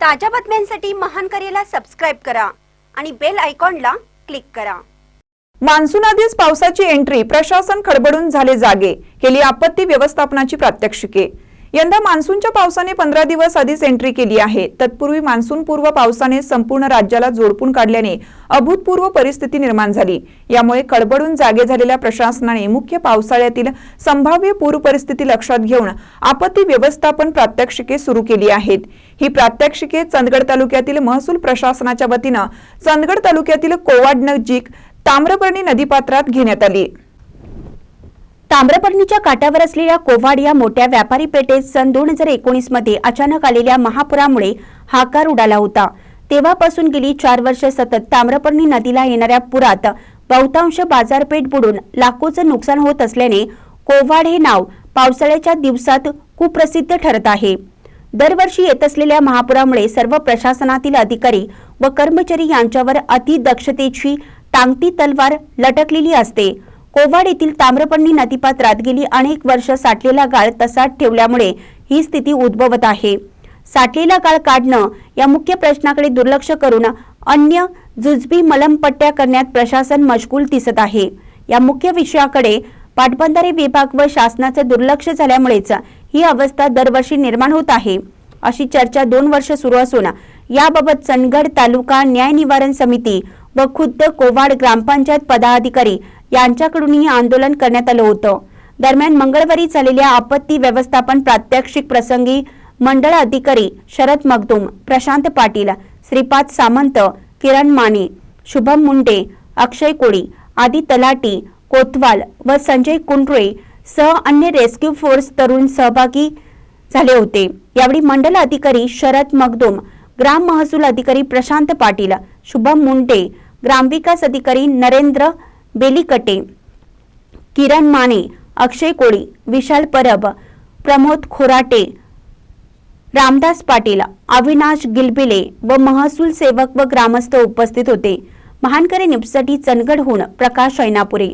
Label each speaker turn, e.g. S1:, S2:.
S1: ताज्या बातम्यांसाठी महान करेला सबस्क्राईब करा आणि बेल आयकॉनला क्लिक करा.
S2: मान्सून आधीच पावसाची एंट्री प्रशासन खडबडून झाले जागे केली आपत्ती व्यवस्थापनाची प्रात्यक्षिके. यंदा मान्सूनच्या पावसाने पंधरा दिवस आधीच एंट्री केली आहे. तत्पूर्वी मान्सूनपूर्व पावसाने संपूर्ण राज्याला जोडपून काढल्याने अभूतपूर्व परिस्थिती निर्माण झाली. यामुळे खडबडून जागे झालेल्या प्रशासनाने मुख्य पावसाळ्यातील संभाव्य पूर परिस्थिती लक्षात घेऊन आपत्ती व्यवस्थापन प्रात्यक्षिके सुरू केली आहेत. ही प्रात्यक्षिके चंदगड तालुक्यातील महसूल प्रशासनाच्या वतीनं चंदगड तालुक्यातील कोवाड नजीक ताम्रपर्णी नदीपात्रात घेण्यात आली.
S1: ताम्रपर्णीच्या काठावर असलेल्या कोवाड या मोठ्या व्यापारी पेठेत सन दोन हजार एकोणीसमध्ये अचानक आलेल्या महापुरामुळे हाकार उडाला होता. तेव्हापासून गेली चार वर्ष सतत ताम्रपर्णी नदीला येणाऱ्या पुरात बहुतांश बाजारपेठ बुडून लाखोचं नुकसान होत असल्याने कोवाड हे नाव पावसाळ्याच्या दिवसात कुप्रसिद्ध ठरत आहे. दरवर्षी येत असलेल्या महापुरामुळे सर्व प्रशासनातील अधिकारी व कर्मचारी यांच्यावर अतिदक्षतेची टांगती तलवार लटकलेली असते. कोवाड येथील ताम्रपर्णी नदीपात्रात गेली. अनेक वर्ष साठलेला गाळ तसाच ठेवल्यामुळे ही स्थिती उद्भवत आहे. साठलेला गाळ काढणं या मुख्य प्रश्नाकडे दुर्लक्ष करून अन्य जुजबी मलमपट्ट्या करण्यात प्रशासन मशगूल दिसत आहे. या मुख्य विषयाकडे पाटबंधारे विभाग व शासनाचं दुर्लक्ष झाल्यामुळेच ही अवस्था दरवर्षी निर्माण होत आहे. अशी चर्चा दोन वर्ष सुरू असून याबाबत चंदगड तालुका न्याय निवारण समिती व खुद्द कोवाड ग्रामपंचायत पदाधिकारी यांच्याकडूनही आंदोलन करण्यात आलं होतं. दरम्यान मंगळवारी झालेल्या आपत्ती व्यवस्थापन प्रात्यक्षिक प्रसंगी मंडळ अधिकारी शरद मगदुम प्रशांत पाटील श्रीपाद सामंत किरण माने शुभम मुंडे अक्षय कोळी आदी तलाटी कोतवाल व संजय कुंडरे सह अन्य रेस्क्यू फोर्स तरुण सहभागी झाले होते. यावेळी मंडल अधिकारी शरद मगदुम ग्राम महसूल अधिकारी प्रशांत पाटील शुभम मुंडे ग्रामविकास अधिकारी नरेंद्र बेलिकटे किरण माने अक्षय कोळी विशाल परब प्रमोद खोराटे रामदास पाटील अविनाश गिलबिले व महसूल सेवक व ग्रामस्थ उपस्थित होते. महानकरे न्यूजसाठी चंदगडहून प्रकाश ऐनापुरे.